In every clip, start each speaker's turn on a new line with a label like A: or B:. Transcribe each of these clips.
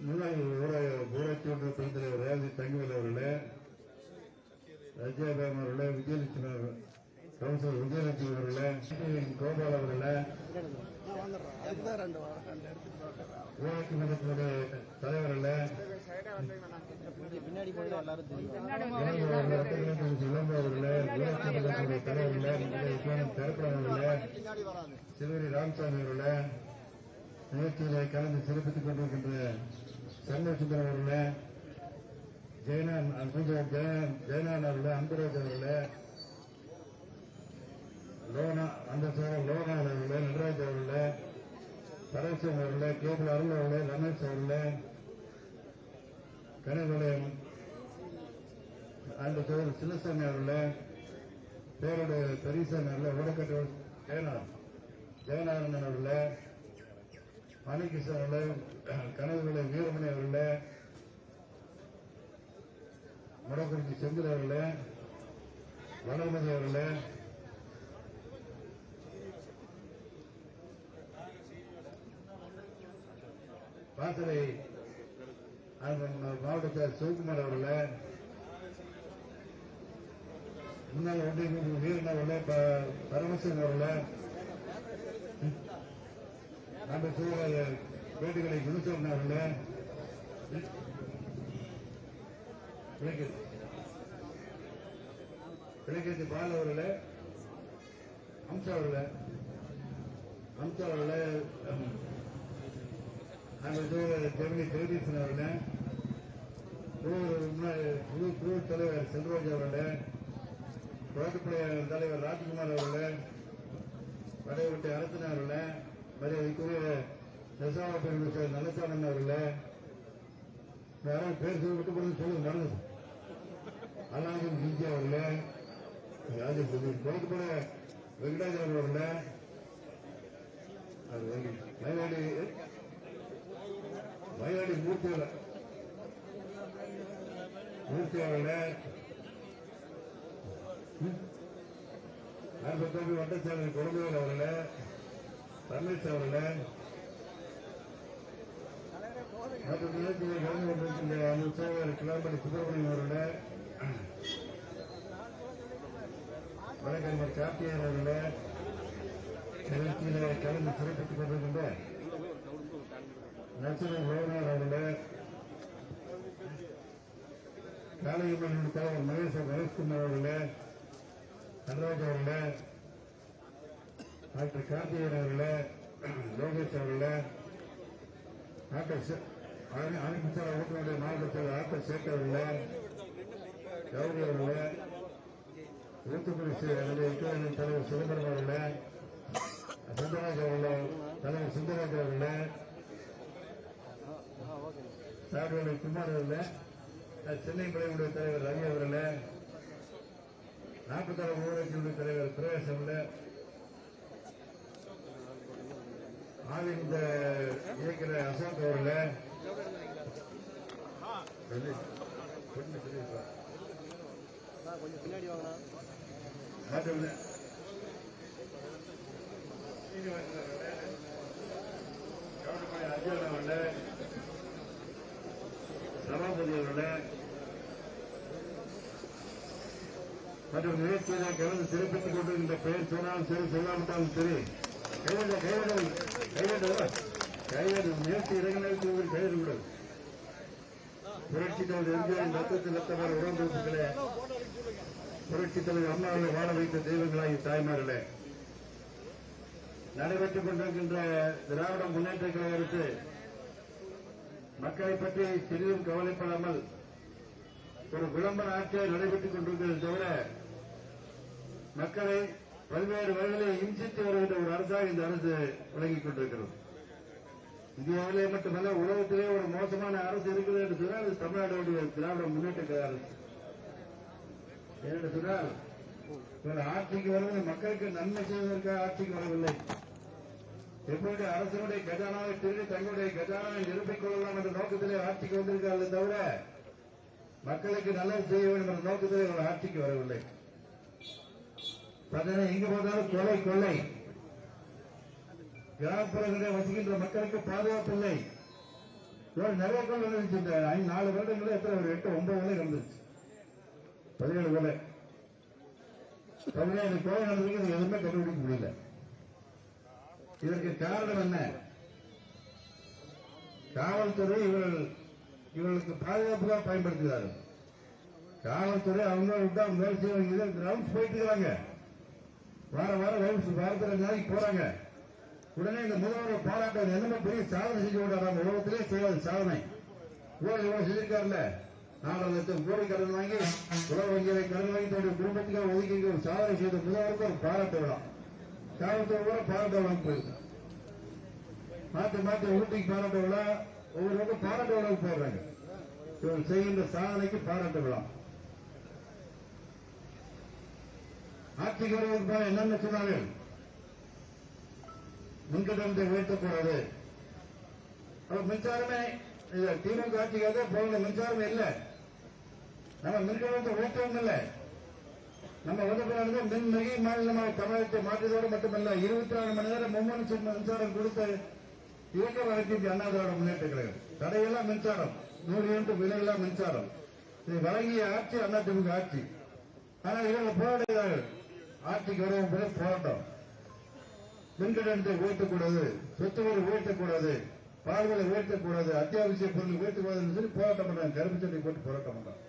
A: முன்னாள் ஊரா- ஊராட்சி ஒன்றிய பெண் தலைவர் ரேவதி தங்கவேல் அவர்களே ரஜாபாம் அவர்களே விஜயலட்சுமி கவுன்சிலர் விஜயலட்சுமி அவர்களே கோபால் அவர்களே. ஊராட்சி மன்றத்தினுடைய தலைவர்களே
B: பின்னாடி போய் எல்லாரும் தெரியும்
A: இளம்பு அவர்களே ஊராட்சி மன்றத்தினுடைய தலைவர்களே சிறுவரி ராமசாமி அவர்களே நிகழ்ச்சியிலே கலந்து சிறப்பித்துக் கொண்டிருக்கின்ற சண்முகசுந்தரம் அவர்களே ஜெயநான் ஜெயநான் ஜெயனான் அவர்களே அன்புராஜ் அவர்களே லோனா அந்த சோழர் லோனா அவர்களே நடராஜ் அவர்களே பரமசிவம் அவர்களே கேபிள் அருள் அவர்களே ரமேஷ் அவர்களே கனிபாளையம் அந்த சோழர் சின்னசாமி அவர்களே பேரோட பெரியசாமி அவர்களே உடக்கட்டு ஜெயநாதன் ஜெயநாதன் அவர்களே மாணிகிருஷ்ணன் அவர்களே கனவுகளை வீரமணி அவர்களே முடக்குறிச்சி செந்தில் அவர்களே வளர்மதி அவர்களே பாசறை மாவட்டத்தார் சிவகுமார் அவர்களே முன்னாள் ஒன்றிய வீரன் அவர்களே ப- பரமசிவன் அவர்களே நம்ம சூழல வேண்டுகளை குணசோமன் அவர்களே விளக்கேற்று பால் அவர்களே அம்சா அவர்களே அம்சா அவர்களே நாங்கள் சூழல ஜெமினி ஜெகதீசன் அவர்களே குழு குழு தலைவர் செல்வராஜ் அவர்களே தோட்டப்படை தலைவர் ராஜ்குமார் அவர்களே வடையவிட்டு அரசன் அவர்களே மரியாதைக்குரிய தசாவ பெருமிச்சர் நல்லசாமன் அவர்களே யாரும் பேர் சொல்லி விட்டு போறது சொல்லுங்க மறந்து அண்ணாஜன் ஜிஜி அவர்களே யாரு சொல்லி தோட்டப்பட வெங்கடாஜன் அவர்களே அது மயிலாடி மயிலாடி மூர்த்தி அவர்களே. மூர்த்தி அவர்களே நாற்பத்தொன்று வட்டச்சாலை குழந்தைகள் அவர்களே ரமேஷ் அவர்களே மற்றும் நிகழ்ச்சியை கலந்து கொண்டிருக்கின்ற அமைச்சர் கிளாம்படி சுப்பிரமணியம் அவர்களே வழக்கறிஞர் கார்த்திகேயன் அவர்களே நிகழ்ச்சியிலே கலந்து சிறப்பித்துக் கொண்டிருக்கின்ற நச்சினை கோவிநாத் அவர்களே காலையம்மன் தலைவர் மகேஷ் மகேஷ்குமார் அவர்களே நடராஜ் அவர்களே டாக்டர் கார்த்திகேயன் அவர்களே லோகேஷ் அவர்களே டாக்டர் சே- அணி- அணிமின்சார ஓட்டுநருடைய மாவட்ட செயலர் டாக்டர் சேகர் அவர்களே இளைஞர் தலைவர் சிதம்பரம் அவர்களே சுந்தரராஜ் அவர்களே தலைவர் சுந்தரராஜ் அவர்களே சார்புடைய குமார் அவர்களே சென்னை படையுடைய தலைவர் ரவி அவர்களே நாற்பத்தாறு ஊராட்சியுடைய தலைவர் பிரவேசம் அவர்களே ஆவிந்த இயக்கிற அசோக் அவர்களே
B: கொஞ்சம் பின்னாடி வாங்கினா
A: சபாபதி அவர்களே, மற்றும் நிகழ்ச்சியில கலந்து சிறப்பித்துக் கொண்டிருக்கின்ற பெயர் சொன்னாலும் சரி சொல்லாவிட்டாலும் சரி கைவிட கைவிட கைவிட கைவிட நிகழ்ச்சி இறங்கினருக்கு பெயர் புரட்சி தலைவர் எம்ஜிஆரின் ரத்தத்தில் ரத்தமான உடம்புகளே புரட்சி தலைவர் அம்மாவை வாழ வைத்த தெய்வங்களாகி தாய்மார்களே நடைபெற்றுக் கொண்டிருக்கின்ற திராவிட முன்னேற்ற கழகத்து மக்களை பற்றி சிறிதும் கவலைப்படாமல் ஒரு விளம்பர ஆட்சியை நடைபெற்றுக் கொண்டிருக்கிறது தவிர மக்களை பல்வேறு வகைகளை இம்சித்து வருகின்ற ஒரு அரசாக இந்த அரசு விளங்கிக் கொண்டிருக்கிறது. இந்தியாவிலே மட்டுமல்ல உலகத்திலே ஒரு மோசமான அரசு இருக்கிறது என்று சொன்னால் அது தமிழ்நாடுடைய திராவிட முன்னேற்ற கழக அரசு. ஏனென்று சொன்னால் இவர் ஆட்சிக்கு வருவது மக்களுக்கு நன்மை செய்வதற்காக ஆட்சிக்கு வரவில்லை. எப்படி அரசனுடைய கஜானாவை திருடி தங்களுடைய கஜானாவை நிரப்பிக் கொள்ளலாம் என்ற நோக்கத்திலே ஆட்சிக்கு வந்திருக்கார்கள் தவிர மக்களுக்கு நல்லது செய்ய வேண்டும் என்ற நோக்கத்திலே ஆட்சிக்கு வரவில்லை. பார்த்தீங்கன்னா எங்க பார்த்தாலும் கொலை கொள்ளை. கிராமப்புறங்களில் வசிக்கின்ற மக்களுக்கு பாதுகாப்பு இல்லை. நிறைய கொலை நடந்துச்சு இந்த ஐந்து நாலு வருடங்களே எத்தனை ஒரு எட்டு ஒன்பது கொலை நடந்துச்சு பதினேழு கொலை பதினேழு கொலை நடந்ததுக்கு இது எதுவுமே கண்டுபிடிக்க முடியல. இதற்கு காரணம் என்ன? காவல்துறை இவர்கள் இவர்களுக்கு பாதுகாப்புக்காக பயன்படுத்துகிறார்கள் காவல்துறை அவங்க தான் வேலை செய்வாங்க ரவுண்ட்ஸ் போயிட்டு இருக்கிறாங்க. வார வாரம் வாரத்தில் ரெண்டு நாளைக்கு போறாங்க. உடனே இந்த முதல்வர் பாராட்ட என்னமோ பெரிய சாதனை செஞ்சு விடுறாங்க உலகத்திலே செய்யாத சாதனை. ஊழல் இவ்வளவு செஞ்சிருக்காருல்ல. நாலரை லட்சம் கோடி கடன் வாங்கி உலக வங்கியை கடன் வாங்கி தன்னுடைய குடும்பத்துக்காக ஒதுக்கி ஒரு சாதனை செய்த முதல்வருக்கு ஒரு பாராட்ட விழா. காவல்துறை கூட பாராட்ட விழா போயிருக்கு மாத்தி மாத்தி ஊட்டிக்கு பாராட்ட விழா ஒவ்வொருவருக்கும் பக்கம் பாராட்ட விழாவுக்கு போடுறாங்க இவன் செய்கின்ற சாதனைக்கு பாராட்ட விழா. ஆட்சிக்கு வருவதற்கு என்னென்ன சொன்னார்கள்? மின்கட்டணத்தை உயர்த்தக்கூடாது மின்சாரமே திமுக ஆட்சிக்காக போகிற மின்சாரம் இல்லை. நம்ம மின்கட்டணத்தை உயர்த்தவும் இல்லை. நம்ம உதவியானது மின்மிகை மாநிலமாக தமிழகத்தை மாற்றியதோடு மட்டுமல்ல இருபத்தி நாலு மணி நேரம் மும்மணி மின்சாரம் கொடுத்து இயக்க வழக்கிட்டு அண்ணா திராவிட முன்னேற்ற கழகம் தடையெல்லாம் மின்சாரம். நூறு யூனிட் விலையெல்லாம் மின்சாரம். இது வழங்கிய ஆட்சி அண்ணா திமுக ஆட்சி. ஆனால் இவர்கள் போராடுகிறார்கள் ஆட்சிக்கு வருவோம் போராட்டம். மின்கட்டணத்தை உயர்த்தக்கூடாது சொத்துக்களை உயர்த்தக்கூடாது பால்களை உயர்த்தக்கூடாது அத்தியாவசிய பொருள் உயர்த்தக்கூடாதுன்னு சொல்லி போராட்டம் பண்றாங்க. கருப்பு சட்டை போட்டு போராட்டம் பண்றாங்க.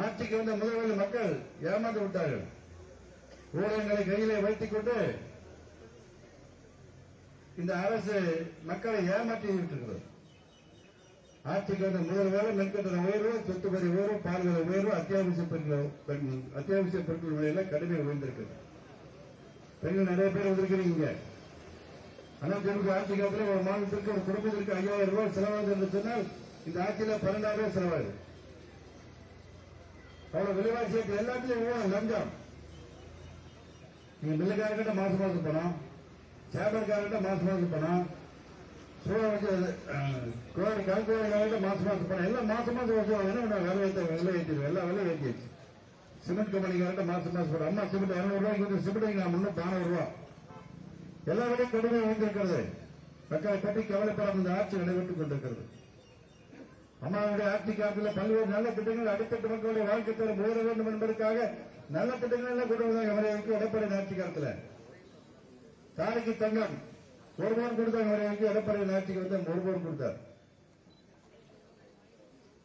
A: ஆட்சிக்கு வந்த முதல்வர்கள் மக்கள் ஏமாந்து விட்டார்கள். ஊடகங்களை கையிலே வைத்துக் கொண்டு இந்த அரசு மக்களை ஏமாற்றி இருக்கிறது ஆட்சிக்கு வந்த முதல் வேலை மின்கட்டண உயர்வு சொத்து வரி உயர்வு பால்களை உயர்வு அத்தியாவசிய பொருட்கள் அத்தியாவசிய பொருட்கள் விலையெல்லாம் கடுமையாக உயர்ந்திருக்கிறது. பெண்கள் நிறைய பேர் வந்திருக்கிறீங்க. ஆனா திமுக ஆட்சி காலத்தில் ஒரு மாதத்திற்கு ஒரு குடும்பத்திற்கு ஐயாயிரம் ரூபாய் செலவாகுது என்று சொன்னால் இந்த ஆட்சியில பன்னெண்டாயிரம் ரூபாய் செலவாகுது. அவ்வளவு விலைவாசி ஏற்றம் லஞ்சம். நீங்க மில்லுக்காரர்கிட்ட மாசம் மாசம் பணம் சேபர்காரர்கிட்ட மாசம் மாசம் பணம் கோவில் வச்சு கோழி மாசம் மாசம் பணம். எல்லாம் மாசம் மாசம் வசூல் என்ன பண்ண விலை ஏற்ற வேலை எல்லா விலையும் ஏற்றிடுச்சு சிமெண்ட் கம்பெனிக்காரர்கிட்ட மாசம் மாசம் அம்மா சிமெண்ட் இருநூறு ரூபாய்க்கு வந்து சிமெண்ட் நான் முன்னூத்தி நானூறு ரூபா. எல்லா விலையும் கடுமையாக உயர்ந்திருக்கிறது மக்களை பற்றி கவலைப்படாமல் இந்த ஆட்சி நடைபெற்றுக் கொண்டிருக்கிறது. அம்மாவுடைய ஆட்சி காலத்தில் பல்வேறு நல்ல திட்டங்கள் அடித்தட்டு மக்களுடைய வாழ்க்கை தரம் உயர வேண்டும் என்பதற்காக நல்ல திட்டங்கள் எல்லாம் கொண்டு வந்தாங்க வரைக்கும் எடப்பாடி ஆட்சி காலத்தில். தாலிக்கு தங்கம் ஒரு பவன் கொடுத்தாங்க வரைக்கும் எடப்பாடி ஆட்சிக்கு வந்து ஒரு பவன் கொடுத்தார்.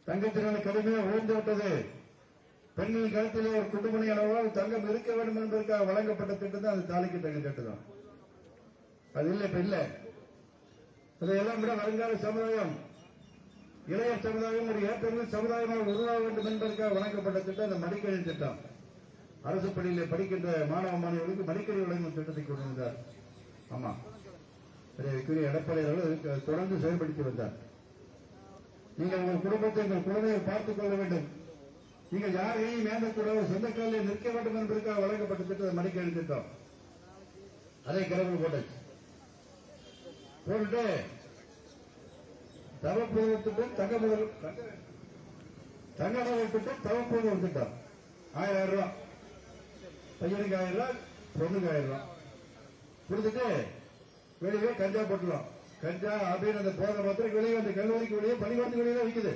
A: தங்கத்தினால கடுமையாக உயர்ந்து விட்டது பெண்ணின் கழுத்திலே ஒரு குண்டுமணி அளவால் தங்கம் இருக்க வேண்டும் என்பதற்காக வழங்கப்பட்ட திட்டம் தான் அது தாலிக்கு தங்கம் திட்டம் தான் அது இல்லை இப்ப இல்லை. அதையெல்லாம் விட வருங்கால சமுதாயம் இளைய சமுதாயம் ஒரு ஏற்றமிகு சமுதாயமாக உருவாக வேண்டும் என்பதற்காக வழங்கப்பட்ட திட்டம் அந்த மடிக்கணி திட்டம். அரசு பள்ளியில் படிக்கின்ற மாணவ மாணவர்களுக்கு மடிக்கணி வழங்கும் திட்டத்தை கொண்டு வந்தார். ஆமா. பெரிய எடப்பாடி அவர்கள் தொடர்ந்து செயல்படுத்தி வந்தார். நீங்கள் உங்கள் குடும்பத்தை உங்கள் குழந்தையை பார்த்துக் கொள்ள வேண்டும். நீங்கள் யாரையும் மேம்பக்கூடாது சொந்த காலில் நிற்க வேண்டும் என்பதற்காக வழங்கப்பட்ட திட்டம் மடிக்க திட்டம் அதை கிளம்பி போட்டாச்சு. போட்டுட்டு தவப்பூர்வ திட்டம் தங்க முதல் தங்க முதல் திட்டம் தவப்பூர்வ திட்டம் ஆயிரம் ரூபாய் பையனுக்கு ஆயிரம் ரூபாய் பொண்ணுக்கு ஆயிரம் ரூபாய் கொடுத்துட்டு வெளியே கஞ்சா போட்டுலாம் கஞ்சா அப்படின்னு அந்த போதை மாத்திரம் வெளியே அந்த கல்லூரிக்கு வெளியே பள்ளிக்கூடத்துக்கு வெளியே தான் விற்குது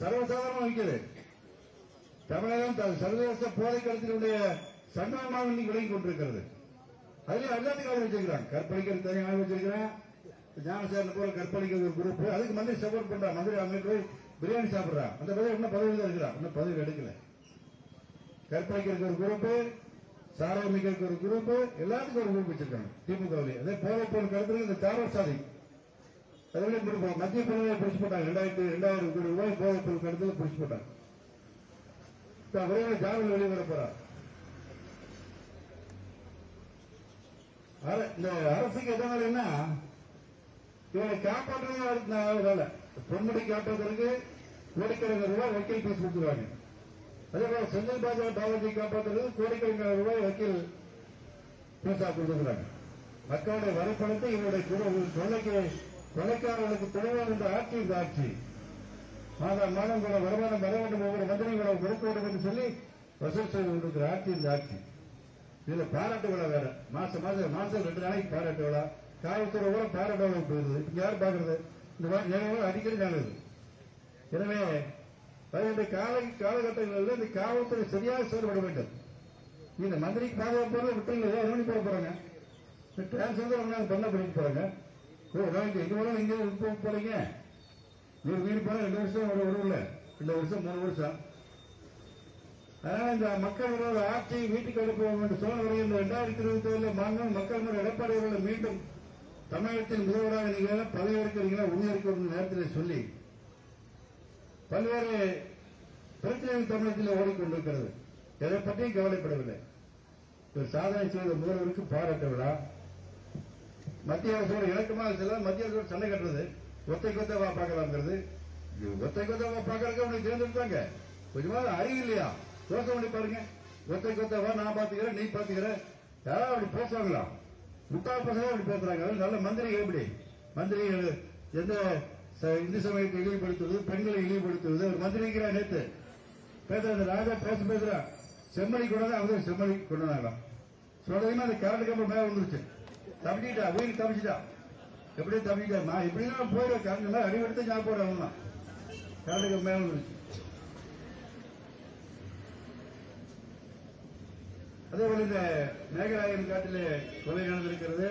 A: சர்வசாதாரணமா விற்குது தமிழகம் சர்வதேச போதை கருத்தினுடைய சங்கமாக இன்னைக்கு விலகி கொண்டிருக்கிறது. அதுல எல்லாத்துக்கும் ஆள் வச்சிருக்கிறாங்க கற்பழிக்கிறது தனியாக ஆள் வச்சிருக்கிறேன். ஞானசேரன் போல கற்பழிக்கிறது ஒரு குரூப் அதுக்கு மந்திரி சப்போர்ட் பண்றான் மந்திரி அங்க போய் பிரியாணி சாப்பிடுறான் அந்த பதவி இன்னும் பதவியில் தான் இருக்கிறான். இன்னும் பதவி எடுக்கல. கற்பழிக்கிறதுக்கு ஒரு குரூப் சாராமிக்கிறதுக்கு ஒரு குரூப் எல்லாத்துக்கும் ஒரு குரூப் வச்சிருக்காங்க. திமுக அதே போதை போல் கருத்துல இந்த தாரோ சாதி. அதுல மத்திய பிரதேச பிடிச்சு போட்டாங்க. ரெண்டாயிரத்தி ரெண்டாயிரம் கோடி ரூபாய் போதை பொருள் கடத்துல பிடிச்சு போட்டாங்க. இப்ப விரைவில் ஜாமீன் வெளியே வர போறார். இந்த அரசுக்கு எதனால என்ன? இவனை காப்பாற்றுறது வேலை பொன்முடி காப்பாற்றுறதுக்கு கோடிக்கணக்கான ரூபாய் வக்கீல் பீஸ் கொடுத்துருவாங்க. அதே போல செந்தில் பாஜா பாலாஜி காப்பாற்றுறது கோடிக்கணக்கான ரூபாய் வக்கீல் பீஸா கொடுத்துருக்காங்க. மக்களுடைய வரைபடத்தை இவருடைய குழு- கொலைக்கு கொலைக்காரர்களுக்கு துணைவாக இந்த ஆட்சி இந்த ஆட்சி. மாதம் மாதம் கூட வருமானம் வர வேண்டும் ஒவ்வொரு மந்திரியும் கூட கொடுக்க வேண்டும் என்று சொல்லி வசூல் செய்து கொண்டிருக்கிற ஆட்சி இந்த ஆட்சி. இதுல பாராட்டு விழா வேற. மாசம் மாசம் மாசம் ரெண்டு நாளைக்கு பாராட்டு விழா. காவல்துறை கூட பாராட்டு விழா போயிருது. இப்ப யார் பாக்குறது? இந்த மாதிரி நிகழ்வுகள் அடிக்கடி நடக்குது எனவே வருகின்ற காலை காலகட்டங்களில் இந்த காவல்துறை சரியாக செயல்பட வேண்டும். இந்த மந்திரிக்கு பாதுகாப்பு விட்டுருங்க ஏதோ மணி போட போறாங்க. டிரான்ஸ்பர் பண்ண பண்ணிட்டு போறாங்க. ஓ நான் எங்க வேணும் இங்க போக போறீங்க? நூறு வீடு போனா ரெண்டு வருஷம் ஒரு வரும்ல. ரெண்டு வருஷம் மூணு வருஷம். அதனால இந்த மக்கள் விரோத ஆட்சி வீட்டுக்கு அனுப்புவோம் என்று சொல்ல வருகின்ற இரண்டாயிரத்தி இருபத்தி ஏழுல மாநில மக்கள் முறை எடப்பாடி அவர்களை மீண்டும் தமிழகத்தின் முதல்வராக நீங்க பதவியேற்கிறீங்களா உறுதியேற்க நேரத்தில் சொல்லி பல்வேறு பிரச்சனைகள் தமிழகத்தில் ஓடிக்கொண்டிருக்கிறது. எதை பற்றியும் கவலைப்படவில்லை. ஒரு சாதனை செய்த முதல்வருக்கு பாராட்ட விழா. மத்திய அரசோட இலக்கமாக செல்ல மத்திய அரசோட சண்டை கட்டுறது. ஒத்தை கொத்தவா பார்க்கலாங்கிறது இது ஒத்தை கொத்தவா பார்க்கறதுக்கு அவனுக்கு தேர்ந்தெடுத்தாங்க கொஞ்சமாக அறிவு இல்லையா? யோசனை பண்ணி பாருங்க. ஒத்தை கொத்தவா நான் பாத்துக்கிறேன் நீ பாத்துக்கிற யாராவது அப்படி பேசுவாங்களா? முட்டாள் பசங்க அப்படி பேசுறாங்க. நல்ல மந்திரிகள் எப்படி? மந்திரிகள் எந்த ச- இந்து சமயத்தை இழிவுபடுத்துவது பெண்களை இழிவுபடுத்துவது? ஒரு மந்திரிக்கிறா நேத்து. பேசுற ராஜா பேச பேசுறா. செம்மணி கூட தான் அவங்க செம்மணி கொண்டு வந்தாங்களாம் சொல்றதுமே அந்த கரண்ட் கம்பு மேல வந்துருச்சு தப்பிட்டா உயிர் தப்பிச்சுட்டா. எப்படியும் தப்பிட்டா நான் இப்படிதான் போயிடுவேன் கரண்ட் மேல அடிவெடுத்து ஞாபகம் போறேன் அவன் மேல அதே போல இந்த மேகராயன் காட்டிலே கொலை நடந்திருக்கிறது.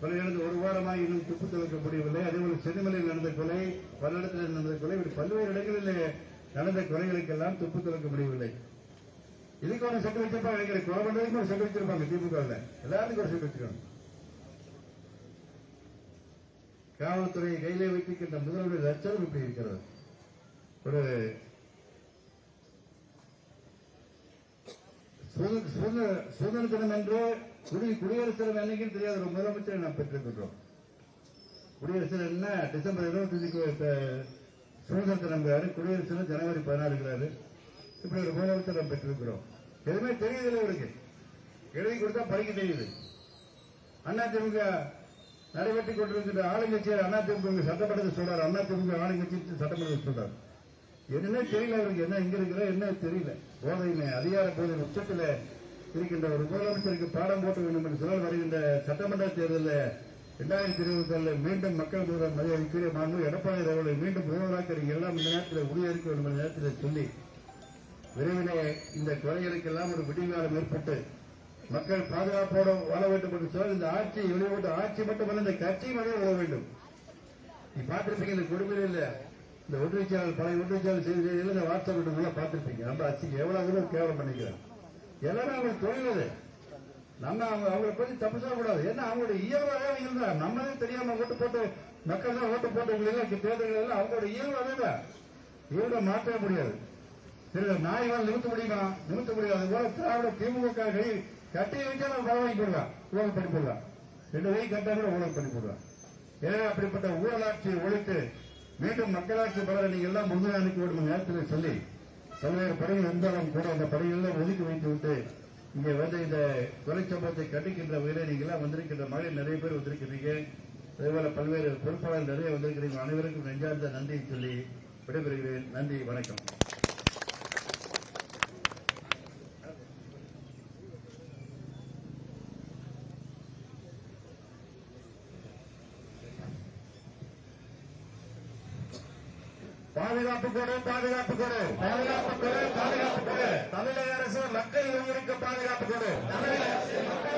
A: கொலை நடந்து ஒரு வாரமாக இன்னும் துப்பு துவக்க முடியவில்லை. அதே போல சென்னிமலையில் நடந்த கொலை பல்லடத்தில் நடந்த கொலை இப்படி பல்வேறு இடங்களில் நடந்த கொலைகளுக்கெல்லாம் துப்பு துவக்க முடியவில்லை. இதுக்கு ஒரு சட்டம் வச்சிருப்பாங்க நினைக்கிறேன். கொலை பண்றதுக்கு ஒரு சட்டம் வச்சிருப்பாங்க திமுக எல்லாத்துக்கும் ஒரு சட்டம் வச்சிருக்காங்க. காவல்துறையை கையிலே வைத்திருக்கின்ற முதல்வருடைய லட்சணம் இப்படி இருக்கிறது. ஒரு சுதந்திர- சுதந்திர தினம் என்று குடி குடியரசு தினம் என்னைக்கும் தெரியாத. ஒரு முதலமைச்சரை நாம் பெற்றிருக்கின்றோம். குடியரசு என்ன? டிசம்பர் இருபத்தஞ்சுக்கு சுதந்திர தினம்ங்கிறாரு குடியரசு தினம் ஜனவரி பதினாறுங்கிறாரு இப்படி ஒரு முதலமைச்சர் நாம் பெற்றிருக்கிறோம். எதுவுமே தெரியுதில்லை இவருக்கு எழுதி கொடுத்தா படிக்க தெரியுது. அண்ணா திமுக நடைபெற்றுக் கொண்டிருக்கின்ற ஆளுங்கட்சியர் அதிமுக சட்டமன்றத்தை சொல்றாரு. அதிமுக ஆளுங்கட்சி சட்டமன்றத்தை சொல்றாரு. என்னன்னே தெரியல அவருக்கு. என்ன எங்க இருக்கிற என்ன தெரியல. போதையில அதிகார போதையின் உச்சத்தில் இருக்கின்ற ஒரு முதலமைச்சருக்கு பாடம் போட்டு வேண்டும் என்று சொல்ல வருகின்ற சட்டமன்ற தேர்தலில் இரண்டாயிரத்தி இருபத்தி ஏழு மீண்டும் மக்கள் முதல்வர் மரியாதைக்குரிய மாண்பு எடப்பாடி அவர்களை மீண்டும் முதல்வராக எல்லாம் இந்த நேரத்தில் உறுதியளிக்க வேண்டும் என்ற நேரத்தில் சொல்லி விரைவிலே இந்த கொலைகளுக்கெல்லாம் ஒரு விடிவாரம் ஏற்பட்டு மக்கள் பாதுகாப்போடு வாழ வேண்டும் என்று சொன்னால் இந்த ஆட்சி வெளியோட்டு ஆட்சி மட்டுமல்ல இந்த கட்சியும் வெளியே வர வேண்டும். நீ பார்த்திருப்பீங்க இந்த கொடுமையில இல்ல இந்த ஒன்றியச்சாளர் பழைய ஒன்றியச்சாளர் செய்தி செய்தியில இந்த வாட்ஸ்அப் எல்லாம் பார்த்திருப்பீங்க. நம்ம அச்சிக்கு எவ்வளவு தூரம் கேவலம் பண்ணிக்கிறோம் எல்லாரும் அவங்களுக்கு தொழில் அது நம்ம அவங்க அவங்களை பத்தி தப்பு சொல்லக்கூடாது. ஏன்னா அவங்களோட இயல்பு வேலைகள் தான். நம்மளே தெரியாம ஓட்டு போட்டு மக்கள் தான் ஓட்டு போட்டவங்களுக்கு தேர்தல்கள் எல்லாம் அவங்களோட இயல்பு அதுதான். இவங்க மாற்ற முடியாது. சரி நாய்வால் நிறுத்த முடியுமா? நிமித்த முடியாது. போல திராவிட திமுக கட்டி வைச்சா நம்ம பரவாங்கி போடலாம் ஊழல் பண்ணி போடலாம் ரெண்டு வகை கட்டா கூட ஊழல் பண்ணி போடலாம் எனவே அப்படிப்பட்ட ஊழலாட்சியை ஒழித்து மீண்டும் மக்களாட்சி பெற நீங்க எல்லாம் முன்னுரை அனுப்பி விடும் நேரத்தில் சொல்லி பல்வேறு படைகள் இருந்தாலும் கூட அந்த படைகளெல்லாம் ஒதுக்கி வைத்து விட்டு இங்கே வந்து இந்த கொலை சம்பவத்தை கண்டிக்கின்ற வகையில் நீங்க எல்லாம் வந்திருக்கின்ற மகளிர் நிறைய பேர் வந்திருக்கிறீங்க. அதேபோல பல்வேறு பொறுப்பாளர் நிறைய வந்திருக்கிறீங்க. அனைவருக்கும் நெஞ்சார்ந்த நன்றியை சொல்லி விடைபெறுகிறேன். நன்றி வணக்கம். பாதுகாப்பு கொடு பாதுகாப்பு கொடு. பாதுகாப்பு கொடு பாதுகாப்பு கொடு. தமிழக அரசு மக்கள் உயிருக்கு பாதுகாப்பு கொடு. தமிழக அரசு மக்கள்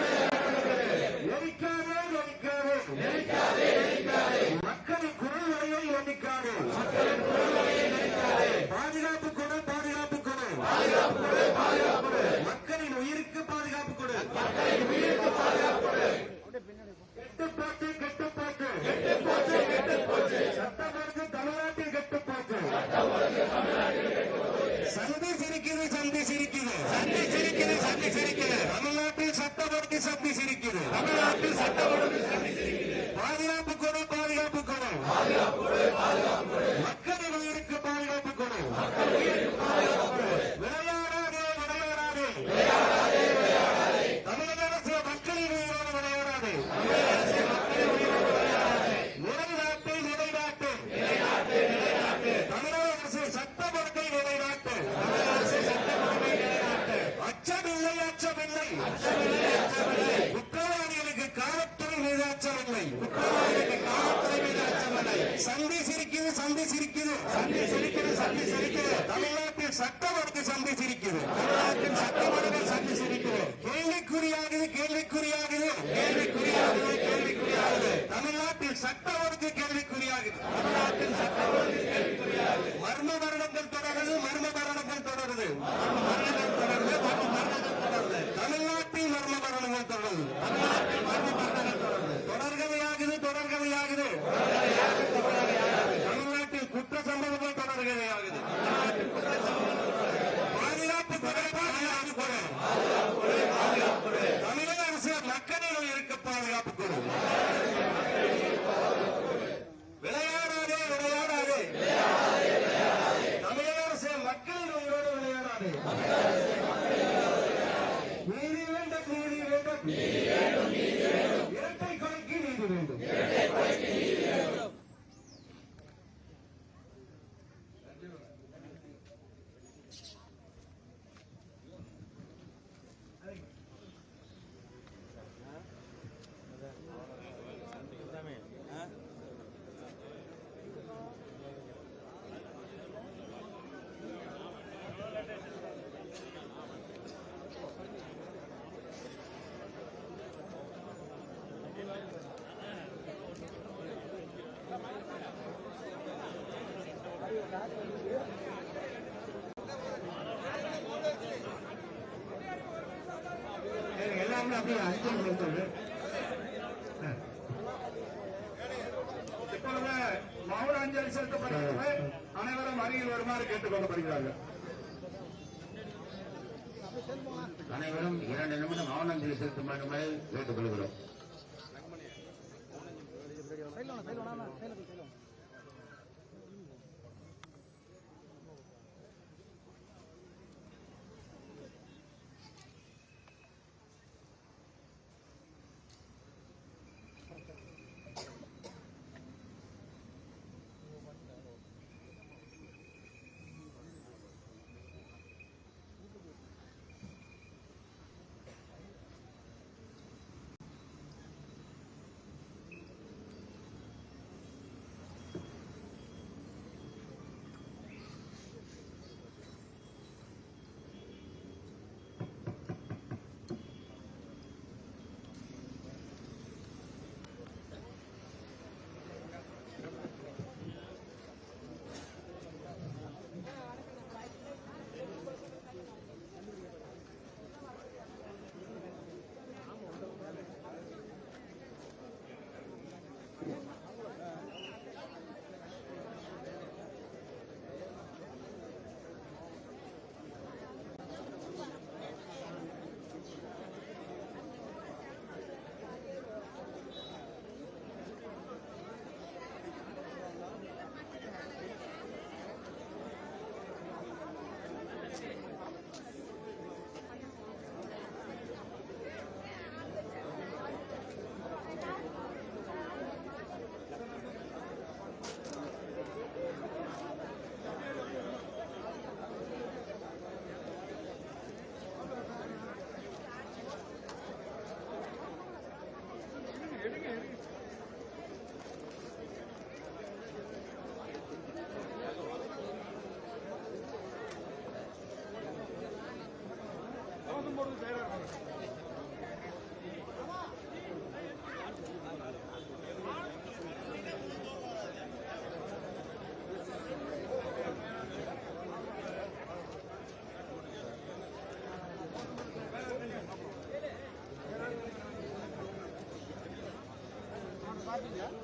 A: பாதுகாப்பு கூட பாதுகாப்பு கூட பாதுகாப்பு கூட பாதுகாப்பு கூட
C: Yeah.
A: மேல அப்படியே அஞ்சு கொடுத்தாரு
C: இப்பொழுது மௌன அஞ்சலி செலுத்தப்படுகிறது அனைவரும் அருகில் வருமாறு கேட்டுக் கொள்ளப்படுகிறார்கள்
A: அனைவரும் இரண்டு நிமிடம் மௌன அஞ்சலி செலுத்தும் பணிகளை கேட்டுக் கொள்கிறோம்
B: Yeah.
C: familia